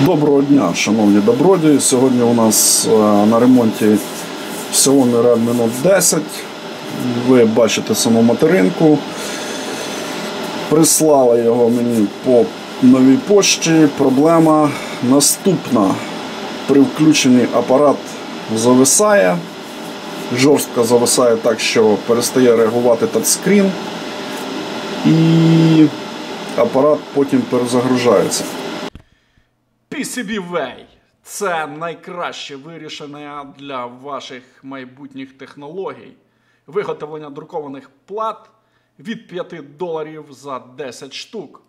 Доброго дня, шановні добродії. Сьогодні у нас е, на ремонті Xiaomi Redmi Note 10. Ви бачите саму материнку. Прислали його мені по новій пошті. Проблема наступна. При включенні апарат зависає. Жорстко зависає так, що перестає реагувати тачскрін. І апарат потім перезагружається. PCBWay – це найкраще вирішення для ваших майбутніх технологій. Виготовлення друкованих плат від 5 доларів за 10 штук.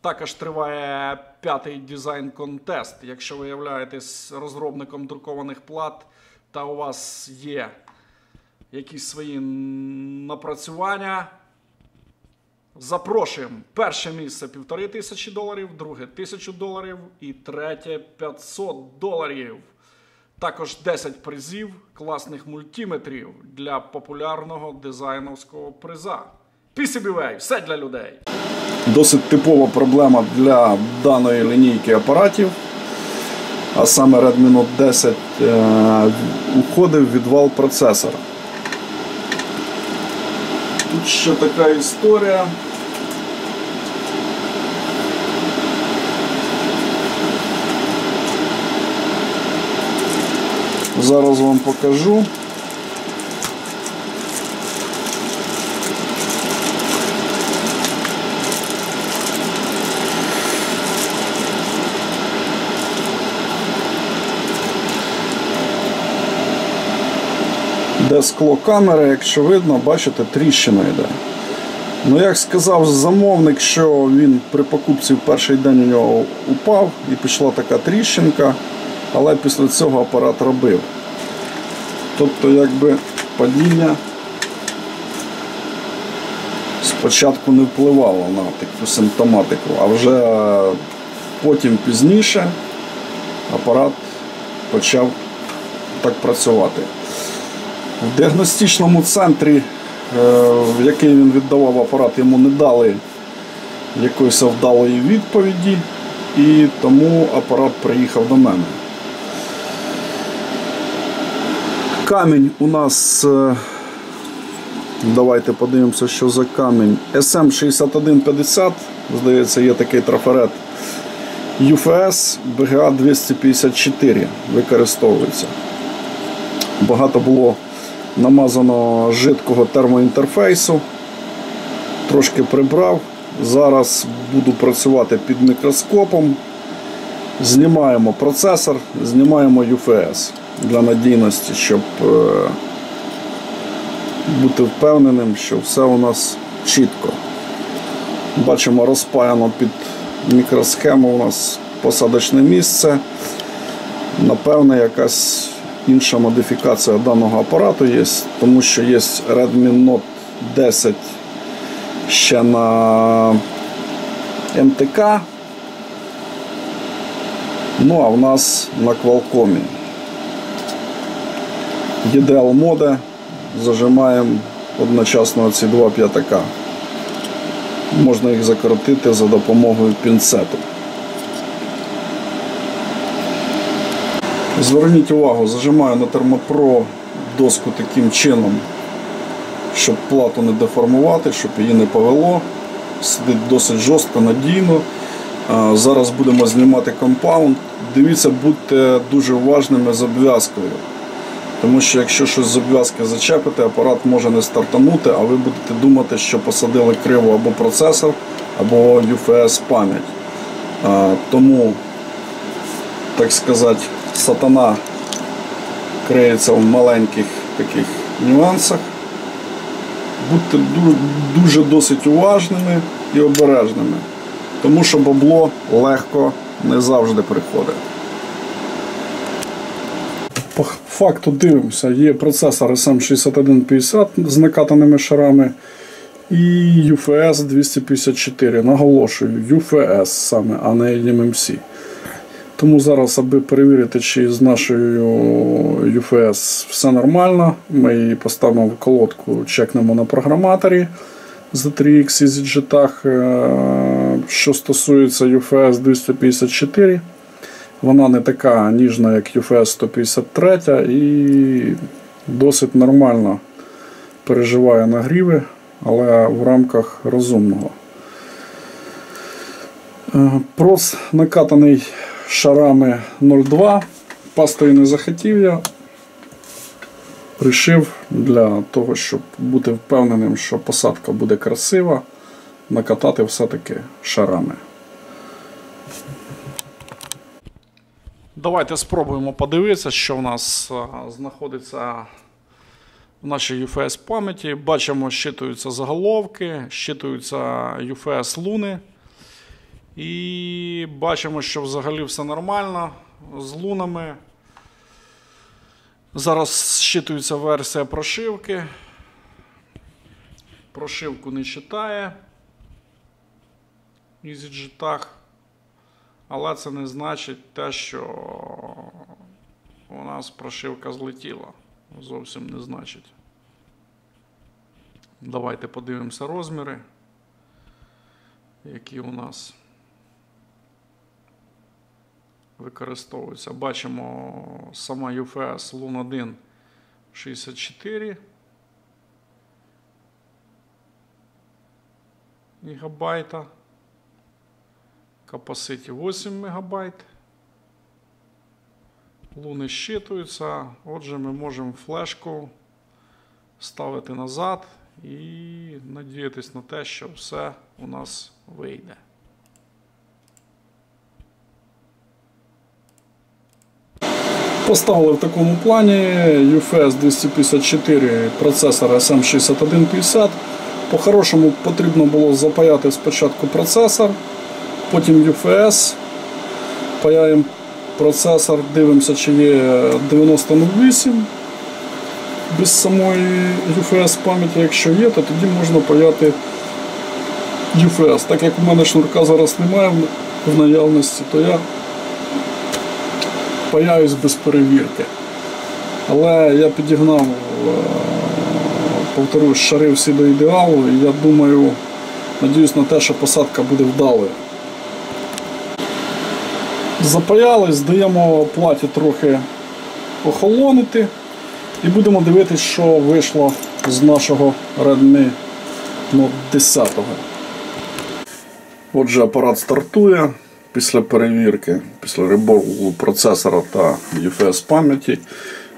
Також триває п'ятий дизайн-контест. Якщо ви являєтесь розробником друкованих плат та у вас є якісь свої напрацювання, Запрошуємо. Перше місце півтори тисячі доларів, друге тисячу доларів і третє 500 доларів. Також 10 призів класних мультиметрів для популярного дизайновського приза. PCBWay – все для людей. Досить типова проблема для даної лінійки апаратів. А саме Redmi Note 10 е, уходив відвал процесора. Тут ще така історія. Зараз вам покажу. Де скло камери, якщо видно, бачите, тріщина йде. Ну, як сказав замовник, що він при покупці в перший день у нього упав і пішла така тріщинка, але після цього апарат робив. Тобто, якби падіння спочатку не впливало на таку симптоматику, а вже потім пізніше апарат почав так працювати. В діагностичному центрі, е, в який він віддавав апарат, йому не дали якоїсь вдалої відповіді, і тому апарат приїхав до мене. Камінь у нас, е, давайте подивимося, що за камінь. SM6150, здається, є такий трафарет. UFS BGA 254 використовується. Багато було намазано жидкого термоінтерфейсу, трошки прибрав. Зараз буду працювати під мікроскопом. Знімаємо процесор, знімаємо UFS для надійності, щоб е, бути впевненим, що все у нас чітко. Бачимо, розпаяно під мікросхему у нас посадочне місце. Напевне, якась інша модифікація даного апарату є, тому що є Redmi Note 10 ще на МТК. Ну, а в нас на Qualcomm. EDL моде зажимаємо одночасно ці два п'ятака. Можна їх закоротити за допомогою пінцету. Зверніть увагу, зажимаю на термопро доску таким чином, щоб плату не деформувати, щоб її не повело. Сидить досить жорстко, надійно. Зараз будемо знімати компаунд. Дивіться, будьте дуже уважними з обв'язкою. Тому що якщо щось з обв'язки зачепите, апарат може не стартанути, а ви будете думати, що посадили криво або процесор, або UFS пам'ять. Тому, так сказати, сатана криється в маленьких таких нюансах. Будьте дуже досить уважними і обережними, тому що бабло легко не завжди приходить. По факту дивимося, є процесор SM6150 з накатаними шарами і UFS 254. Наголошую, UFS саме, а не NMMC. Тому зараз, аби перевірити, чи з нашою UFS все нормально, ми її поставимо в колодку, чекнемо на програматорі з 3X і ZGTAG. Що стосується UFS 254, Вона не така ніжна, як UFS 153 і досить нормально переживає нагріви, але в рамках розумного. Е, Прос накатаний шарами 0,2. Пастою не захотів я. Рішив для того, щоб бути впевненим, що посадка буде красива, накатати все-таки шарами. Давайте спробуємо подивитися, що в нас знаходиться в нашій UFS пам'яті. Бачимо, щитуються заголовки, щитуються UFS луни. І бачимо, що взагалі все нормально з лунами. Зараз щитується версія прошивки. Прошивку не читає. EasyJet. Але це не значить те, що у нас прошивка злетіла. Зовсім не значить. Давайте подивимося розміри, які у нас використовуються. Бачимо сама UFS Lun 1 64 гігабайта. Capacity 8 МБ. Луни щитуються. Отже, ми можемо флешку ставити назад і надіятись на те, що все у нас вийде. Поставили в такому плані UFS 254 процесор SM6150. По-хорошому потрібно було запаяти спочатку процесор, потім UFS. Паяємо процесор, дивимося, чи є 9008 без самої UFS пам'яті. Якщо є, то тоді можна паяти UFS. Так як у мене шнурка зараз немає в наявності, то я паяюсь без перевірки. Але я підігнав, е, повторюсь, шари всі до ідеалу, і я думаю, надіюсь на те, що посадка буде вдалою. Запаяли, здаємо платі трохи охолонити і будемо дивитися, що вийшло з нашого Redmi Note 10. Отже, апарат стартує після перевірки, після ребору процесора та UFS пам'яті.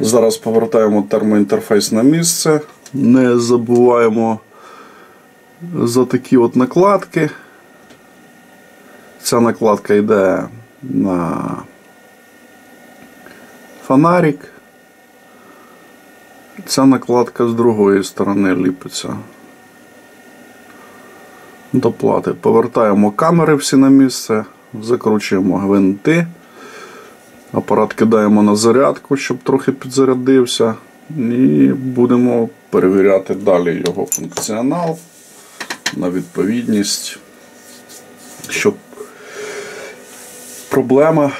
Зараз повертаємо термоінтерфейс на місце. Не забуваємо за такі от накладки. Ця накладка йде на фонарик. Ця накладка з другої сторони ліпиться до плати. Повертаємо камери всі на місце, закручуємо гвинти. Апарат кидаємо на зарядку, щоб трохи підзарядився. І будемо перевіряти далі його функціонал на відповідність, щоб проблема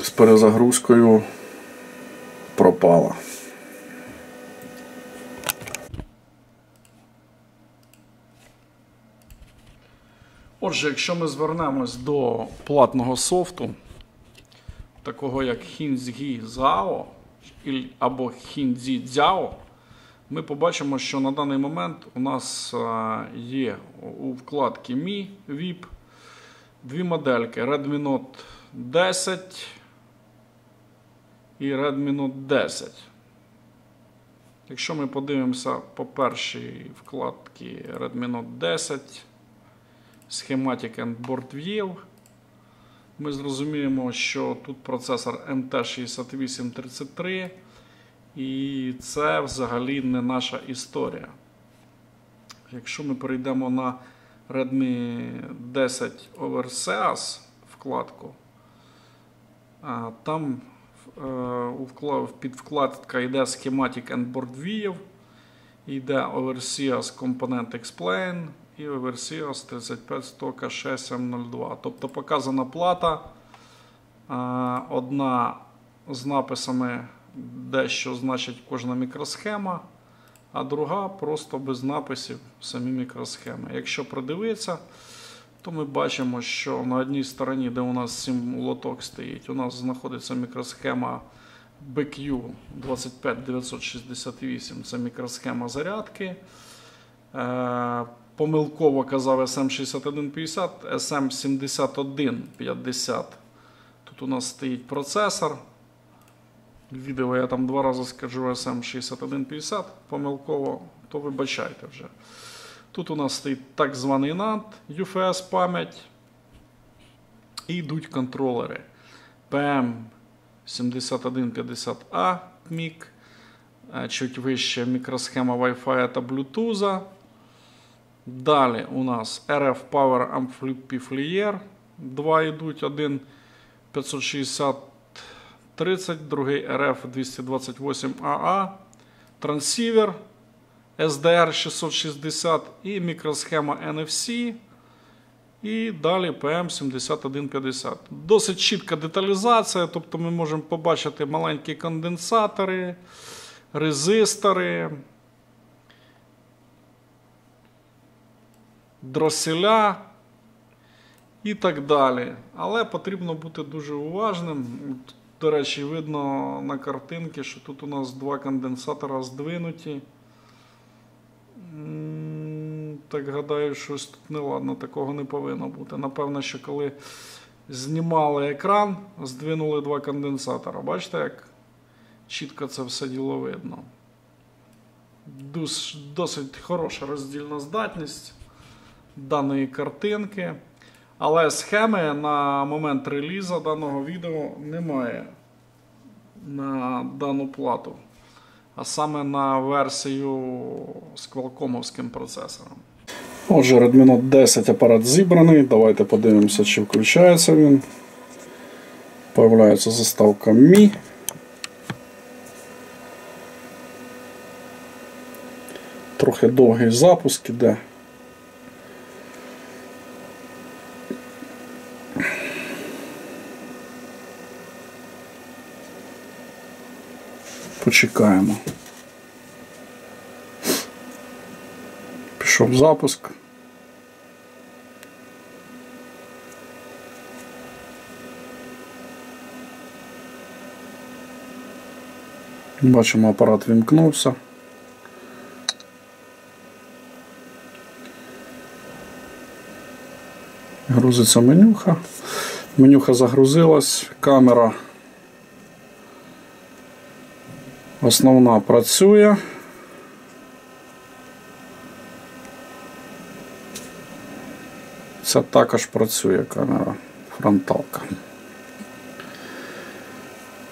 з перезагрузкою пропала. Отже, якщо ми звернемось до платного софту, такого як Zao іль- або Zhao, ми побачимо, що на даний момент у нас є у вкладці Mi VIP дві модельки Redmi Note 10 і Redmi Note 10. Якщо ми подивимося по першій вкладці Redmi Note 10, Schematic and Board View, ми зрозуміємо, що тут процесор MT6833, і це взагалі не наша історія. Якщо ми перейдемо на Redmi 10 Overseas вкладку, там е, під вкладка йде Schematic and Board View, йде Overseas Component Explain і Overseas 35 стока 6702. Тобто показана плата, одна з написами, де що значить кожна мікросхема, а друга просто без написів самі мікросхеми. Якщо придивитися, то ми бачимо, що на одній стороні, де у нас 7 лоток стоїть, у нас знаходиться мікросхема BQ 25968. Це мікросхема зарядки. Е, помилково казав SM6150, SM7150. Тут у нас стоїть процесор. Відео я там два рази скажу SM6150 помилково, то вибачайте вже. Тут у нас стоїть так званий NAND, UFS пам'ять. І йдуть контролери. PM7150A MIG, е, чуть вище мікросхема Wi-Fi та Bluetooth. Далі у нас RF Power Amplifier. Два йдуть, один 560 30, другий RF 228AA, трансівер SDR 660 і мікросхема NFC. І далі PM7150. Досить чітка деталізація, тобто ми можемо побачити маленькі конденсатори, резистори, дроселя і так далі. Але потрібно бути дуже уважним. До речі, видно на картинці, що тут у нас два конденсатора здвинуті. Так гадаю, щось тут неладно, такого не повинно бути. Напевно, що коли знімали екран, здвинули два конденсатора. Бачите, як чітко це все діло видно. Досить хороша роздільна здатність даної картинки. Але схеми на момент релізу даного відео немає на дану плату, а саме на версію з квалкомовським процесором. Отже, Redmi Note 10 апарат зібраний. Давайте подивимося, чи включається він. Появляється заставка Mi. Трохи довгий запуск іде. Почекаємо. Пішов запуск. Бачимо, апарат вімкнувся. Грузиться менюха. Менюха загрузилась, камера основна працює. Це також працює камера фронталка.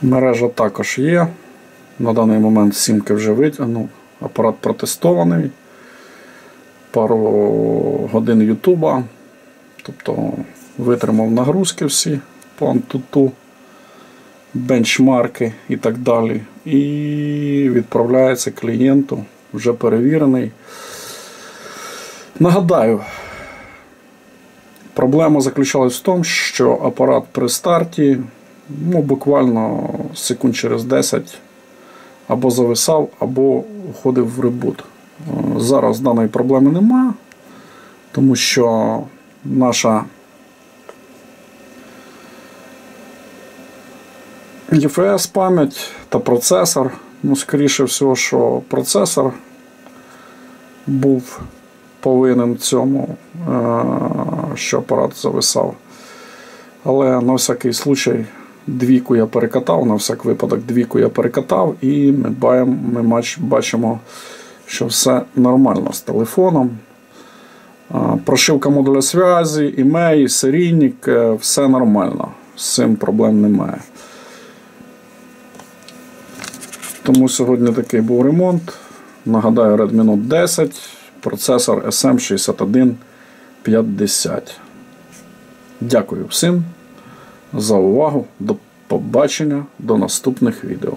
Мережа також є. На даний момент сімки вже витягнув. Апарат протестований. Пару годин Ютуба. Тобто витримав нагрузки всі по Antutu, бенчмарки і так далі. І відправляється клієнту, вже перевірений. Нагадаю, проблема заключалась в тому, що апарат при старті ну, буквально секунд через 10 або зависав, або уходив в ребут. Е, Зараз даної проблеми нема, тому що наша EFS пам'ять та процесор. Ну, скоріше всього, що процесор був повинен цьому, е, що апарат зависав. Але на всякий случай двійку я перекатав, на всяк випадок двійку я перекатав, і ми, баємо, ми бачимо, що все нормально з телефоном. Е, Прошивка модуля зв'язі, імей, серійник, е, все нормально. З цим проблем немає. Тому сьогодні такий був ремонт. Нагадаю, Redmi Note 10, процесор SM6150. Дякую всім за увагу. До побачення, до наступних відео.